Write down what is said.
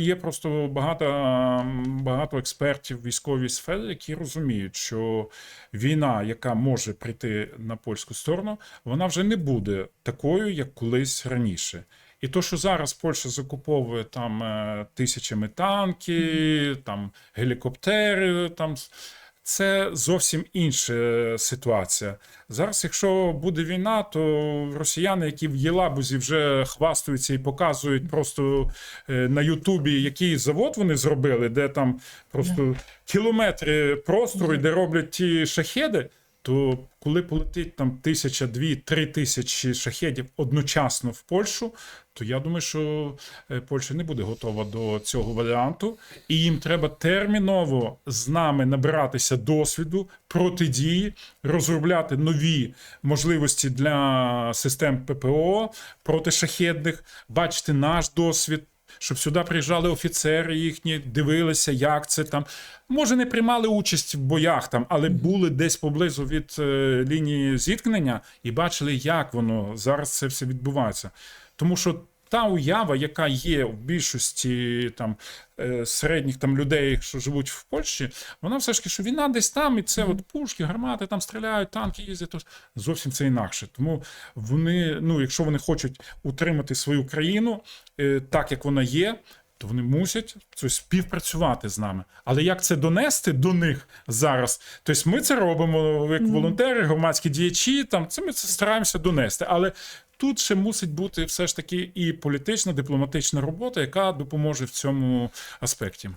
Є просто багато, багато експертів в військовій сфері, які розуміють, що війна, яка може прийти на польську сторону, вона вже не буде такою, як колись раніше. І то, що зараз Польща закуповує там е, тисячами танки, там гелікоптери, там це зовсім інша ситуація. Зараз, якщо буде війна, то росіяни, які в Єлабузі вже хвастаються і показують просто е, на Ютубі, який завод вони зробили, де там просто кілометри простору, де роблять ті шахеди. То коли полетить там тисяча, дві, три тисячі шахедів одночасно в Польщу, то я думаю, що е, Польща не буде готова до цього варіанту, і їм треба терміново з нами набиратися досвіду, протидії, розробляти нові можливості для систем ППО протишахедних, бачити наш досвід. Щоб сюди приїжджали офіцери їхні, дивилися, як це там. Може, не приймали участь в боях там, але були десь поблизу від е, лінії зіткнення і бачили, як воно зараз це все відбувається. Тому що та уява, яка є в більшості там е, середніх там людей, що живуть в Польщі, вона все ж таки, що війна десь там, і це от пушки, гармати там стріляють, танки їздять. То зовсім це інакше. Тому вони, ну, якщо вони хочуть утримати свою країну е, так, як вона є. То вони мусять тобто, співпрацювати з нами. Але як це донести до них зараз? Тобто ми це робимо як волонтери, громадські діячі. Там це ми це стараємося донести. Але тут ще мусить бути все ж таки і політична, дипломатична робота, яка допоможе в цьому аспекті.